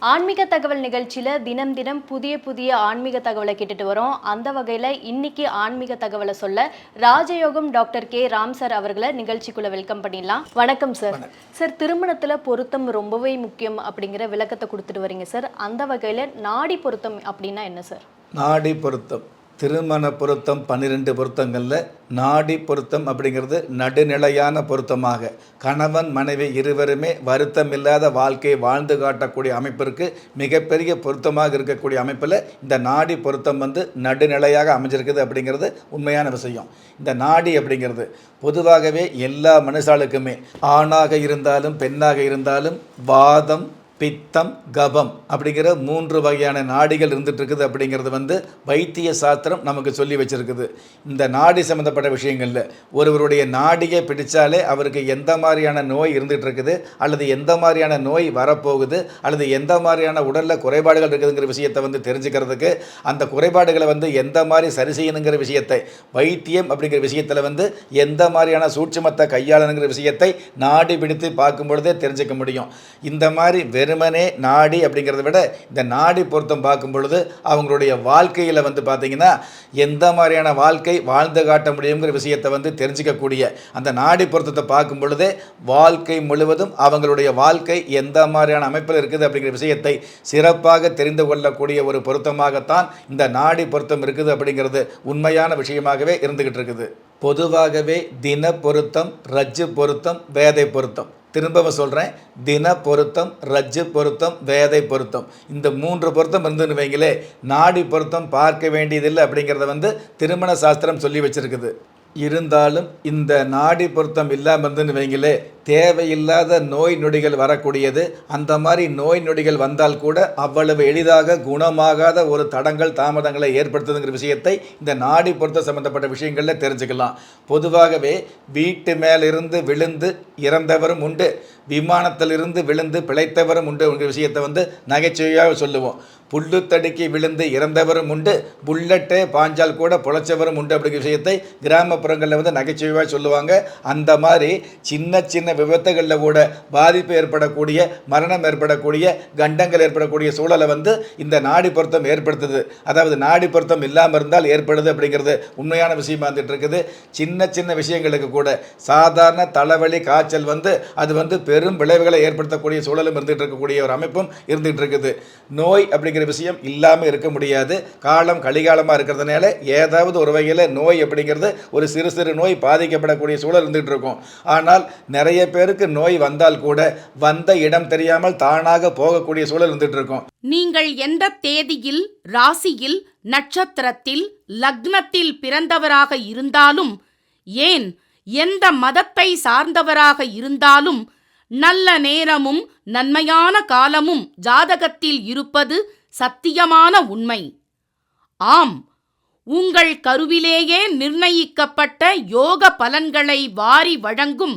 ஆன்மீக தகவல் நிகழ்ச்சியில தினம் தினம் புதிய புதிய ஆன்மீக தகவலை கேட்டுட்டு வரோம். அந்த வகையில இன்னைக்கு ஆன்மீக தகவலை சொல்ல ராஜயோகம் டாக்டர் கே. ராம் சார் அவர்களை நிகழ்ச்சிக்குள்ள வெல்கம் பண்ணிடலாம். வணக்கம் சார். சார் திருமணத்துல பொருத்தம் ரொம்பவே முக்கியம் அப்படிங்கிற விளக்கத்தை கொடுத்துட்டு வரீங்க சார். அந்த வகையில நாடி பொருத்தம் அப்படின்னா என்ன சார்? நாடி பொருத்தம். திருமண பொருத்தம் பன்னிரெண்டு பொருத்தங்களில் நாடி பொருத்தம் அப்படிங்கிறது நடுநிலையான பொருத்தமாக. கணவன் மனைவி இருவருமே வருத்தம் இல்லாத வாழ்க்கையை வாழ்ந்து காட்டக்கூடிய அமைப்பிற்கு மிகப்பெரிய பொருத்தமாக இருக்கக்கூடிய அமைப்பில் இந்த நாடி பொருத்தம் வந்து நடுநிலையாக அமைஞ்சிருக்குது அப்படிங்கிறது உண்மையான விஷயம். இந்த நாடி அப்படிங்கிறது பொதுவாகவே எல்லா மனுஷாளுக்குமே ஆணாக இருந்தாலும் பெண்ணாக இருந்தாலும் வாதம் பித்தம் கபம் அப்படிங்கிற மூன்று வகையான நாடிகள் இருந்துகிட்ருக்குது அப்படிங்கிறது வந்து வைத்திய சாஸ்திரம் நமக்கு சொல்லி வச்சுருக்குது. இந்த நாடி சம்மந்தப்பட்ட விஷயங்களில் ஒருவருடைய நாடியை பிடித்தாலே அவருக்கு எந்த மாதிரியான நோய் இருந்துகிட்ருக்குது அல்லது எந்த மாதிரியான நோய் வரப்போகுது அல்லது எந்த மாதிரியான உடலில் குறைபாடுகள் இருக்குதுங்கிற விஷயத்தை வந்து தெரிஞ்சுக்கிறதுக்கு அந்த குறைபாடுகளை வந்து எந்த மாதிரி சரி செய்யணுங்கிற விஷயத்தை வைத்தியம் அப்படிங்கிற விஷயத்தில் வந்து எந்த மாதிரியான சூட்சமத்தை கையாளணுங்கிற விஷயத்தை நாடி பிடித்து பார்க்கும் பொழுதே தெரிஞ்சுக்க முடியும். இந்த மாதிரி வெறுமனே நாடி அப்படிங்கிறத விட இந்த நாடி பொருத்தம் பார்க்கும் பொழுது அவங்களுடைய வாழ்க்கையில் வந்து பார்த்திங்கன்னா எந்த மாதிரியான வாழ்க்கை வாழ்ந்து காட்ட முடியுங்கிற விஷயத்தை வந்து தெரிஞ்சிக்கக்கூடிய அந்த நாடி பொருத்தத்தை பார்க்கும் பொழுதே வாழ்க்கை முழுவதும் அவங்களுடைய வாழ்க்கை எந்த மாதிரியான அமைப்பில் இருக்குது அப்படிங்கிற விஷயத்தை சிறப்பாக தெரிந்து கொள்ளக்கூடிய ஒரு பொருத்தமாகத்தான் இந்த நாடி பொருத்தம் இருக்குது அப்படிங்கிறது உண்மையான விஷயமாகவே இருந்துக்கிட்டு இருக்குது. பொதுவாகவே தின பொருத்தம் ரஜ்ஜு பொருத்தம் வேதை பொருத்தம். திரும்பவும் சொல்கிறேன் தின பொருத்தம் ரஜ்ஜு பொருத்தம் வேதை பொருத்தம். இந்த மூன்று பொருத்தம் இருந்துன்னு வைங்களே நாடி பொருத்தம் பார்க்க வேண்டியதில்லை அப்படிங்கிறத வந்து திருமண சாஸ்திரம் சொல்லி வச்சுருக்குது. இருந்தாலும் இந்த நாடி பொருத்தம் இல்லாமல் இருந்துன்னு வைங்களே தேவையில்லாத நோய் நொடிகள் வரக்கூடியது. அந்த மாதிரி நோய் நொடிகள் வந்தால் கூட அவ்வளவு எளிதாக குணமாகாத ஒரு தடங்கள் தாமதங்களை ஏற்படுத்துதுங்கிற விஷயத்தை இந்த நாடி பொருத்த சம்பந்தப்பட்ட விஷயங்களில் தெரிஞ்சுக்கலாம். பொதுவாகவே வீட்டு மேலிருந்து விழுந்து இறந்தவரும் உண்டு விமானத்திலிருந்து விழுந்து பிழைத்தவரும் உண்டு என்கிற விஷயத்தை வந்து நகைச்சுவையாக சொல்லுவோம். புல்லு தடுக்கி விழுந்து இறந்தவரும் உண்டு புல்லட்டே பாஞ்சால் கூட பொழைச்சவரும் உண்டு அப்படிங்கிற விஷயத்தை கிராமப்புறங்களில் வந்து நகைச்சுவையாக சொல்லுவாங்க. அந்த மாதிரி சின்ன சின்ன விபத்துகளில் கூட பாதிப்பு ஏற்படக்கூடிய மரணம் ஏற்படக்கூடிய கண்டங்கள் ஏற்படக்கூடிய சூழலை வந்து இந்த நாடி பொருத்தம் ஏற்படுத்துது. அதாவது நாடி பொருத்தம் இல்லாமல் இருந்தால் ஏற்படுது அப்படிங்கிறது உண்மையான விஷயமா வந்துட்டு இருக்குது. சின்ன சின்ன விஷயங்களுக்கு கூட சாதாரண தலைவலி காய்ச்சல் வந்து அது வந்து பெரும் விளைவுகளை ஏற்படுத்தக்கூடிய சூழலும் இருந்துகிட்டு இருக்கக்கூடிய ஒரு அமைப்பும் இருந்துகிட்டு இருக்குது. நோய் அப்படிங்கிற விஷயம் இல்லாமல் இருக்க முடியாது. காலம் கலிகாலமாக இருக்கிறதுனால ஏதாவது ஒரு வகையில் நோய் அப்படிங்கிறது ஒரு சிறு சிறு நோய் பாதிக்கப்படக்கூடிய சூழல் இருந்துகிட்டு இருக்கும். ஆனால் நிறைய பேருக்கு நோய் வந்தால் கூட வந்த இடம் தெரியாமல் தானாக போகக்கூடிய சூழல் இருந்துட்டு இருக்கும். நீங்கள் எந்த தேதியில் ராசியில் நட்சத்திரத்தில் லக்னத்தில் பிறந்தவராக இருந்தாலும் ஏன் எந்த மதத்தை சார்ந்தவராக இருந்தாலும் நல்ல நேரமும் நன்மையான காலமும் ஜாதகத்தில் இருப்பது சத்தியமான உண்மை. ஆம் உங்கள் கருவிலேயே நிர்ணயிக்கப்பட்ட யோக பலன்களை வாரி வழங்கும்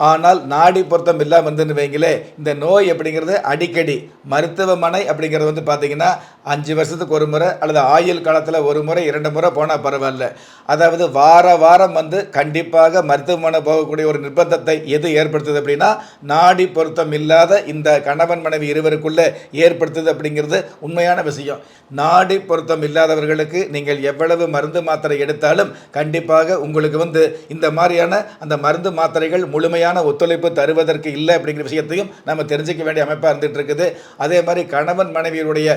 ஆனால் நாடி பொருத்தம் இல்லாமல் இருந்துன்னு வைங்களே இந்த நோய் அப்படிங்கிறது அடிக்கடி மருத்துவமனை அப்படிங்கிறது வந்து பார்த்தீங்கன்னா அஞ்சு வருஷத்துக்கு ஒரு முறை அல்லது ஆயுள் காலத்தில் ஒரு முறை இரண்டு முறை போனால் பரவாயில்ல. அதாவது வார வாரம் வந்து கண்டிப்பாக மருத்துவமனை போகக்கூடிய ஒரு நிர்பந்தத்தை எது ஏற்படுத்துது அப்படின்னா நாடி பொருத்தம் இல்லாத இந்த கணவன் மனைவி இருவருக்குள்ளே ஏற்படுத்துது அப்படிங்கிறது உண்மையான விஷயம். நாடி பொருத்தம் இல்லாதவர்களுக்கு நீங்கள் எவ்வளவு மருந்து மாத்திரை எடுத்தாலும் கண்டிப்பாக உங்களுக்கு வந்து இந்த மாதிரியான அந்த மருந்து மாத்திரைகள் முழுமையான ஒத்துழைப்பு தருவதற்கு இல்லை அப்படிங்கிற விஷயத்தையும் நம்ம தெரிஞ்சிக்க வேண்டிய அமைப்பாக இருந்துகிட்டு இருக்குது. அதே மாதிரி கணவன் மனைவியருடைய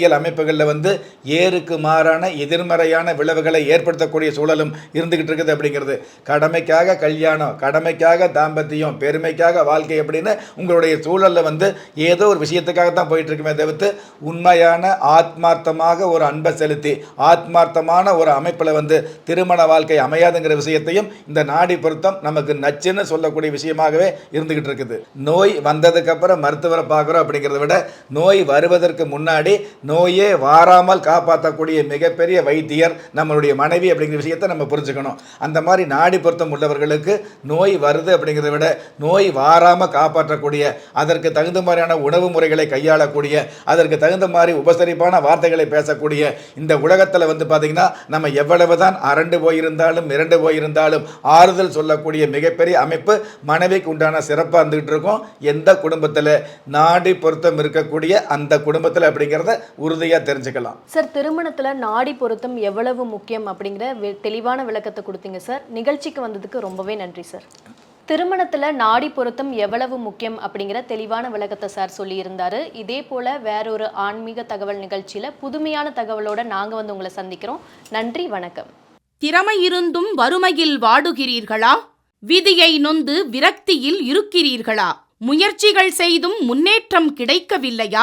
அரசியல் அமைப்புகளில் வந்து ஏருக்கு மாறான எதிர்மறையான விளைவுகளை ஏற்படுத்தக்கூடிய சூழலும் இருந்துகிட்டு இருக்குது அப்படிங்கிறது. கடமைக்காக கல்யாணம் கடமைக்காக தாம்பத்தியம் பெருமைக்காக வாழ்க்கை அப்படின்னு உங்களுடைய சூழலில் வந்து ஏதோ ஒரு விஷயத்துக்காக தான் போயிட்டு இருக்குமே தவிர்த்து உண்மையான ஆத்மார்த்தமாக ஒரு அன்பை செலுத்தி ஆத்மார்த்தமான ஒரு அமைப்பில் வந்து திருமண வாழ்க்கை அமையாதுங்கிற விஷயத்தையும் இந்த நாடி பொருத்தம் நமக்கு நச்சுன்னு சொல்லக்கூடிய விஷயமாகவே இருந்துகிட்டு இருக்குது. நோய் வந்ததுக்கப்புறம் மருத்துவரை பார்க்குறோம் அப்படிங்கிறத விட நோய் வருவதற்கு முன்னாடி நோயே வாராமல் காப்பாற்றக்கூடிய மிகப்பெரிய வைத்தியர் நம்மளுடைய மனைவி அப்படிங்கிற விஷயத்தை நம்ம புரிஞ்சுக்கணும். அந்த மாதிரி நாடி பொருத்தம் உள்ளவர்களுக்கு நோய் வருது அப்படிங்கிறத விட நோய் வாராமல் காப்பாற்றக்கூடிய அதற்கு தகுந்த மாதிரியான உணவு முறைகளை கையாளக்கூடிய அதற்கு தகுந்த மாதிரி உபசரிப்பான வார்த்தைகளை பேசக்கூடிய இந்த உலகத்தில் வந்து பார்த்திங்கன்னா நம்ம எவ்வளவு தான் அரண்டு போயிருந்தாலும் மிரண்டு போயிருந்தாலும் ஆறுதல் சொல்லக்கூடிய மிகப்பெரிய அமைப்பு மனைவிக்கு உண்டான சிறப்பாக இருந்துகிட்டு இருக்கும். எந்த குடும்பத்தில் நாடி பொருத்தம் இருக்கக்கூடிய அந்த குடும்பத்தில் அப்படிங்கிறத உறுதியாக தெரிஞ்சுக்கலாம். சார் திருமணத்துல நாடி பொருத்தம் எவ்வளவு முக்கியம் அப்படிங்கிற வி- தெளிவான விளக்கத்தை கொடுத்தீங்க சார். நிகழ்ச்சிக்கு வந்ததுக்கு ரொம்பவே நன்றி சார். திருமணத்துல நாடி பொருத்தம் எவ்வளவு முக்கியம் அப்படிங்கிற தெளிவான விளக்கத்தை சார் சொல்லியிருந்தாரு. இதே போல வேறொரு ஆன்மீக தகவல் நிகழ்ச்சியில புதுமையான தகவலோட நாங்க வந்து உங்களை சந்திக்கிறோம். நன்றி வணக்கம். திறமை இருந்தும் வறுமையில் வாடுகிறீர்களா? விதியை நொந்து விரக்தியில் இருக்கிறீர்களா? முயற்சிகள் செய்தும் முன்னேற்றம் கிடைக்கவில்லையா?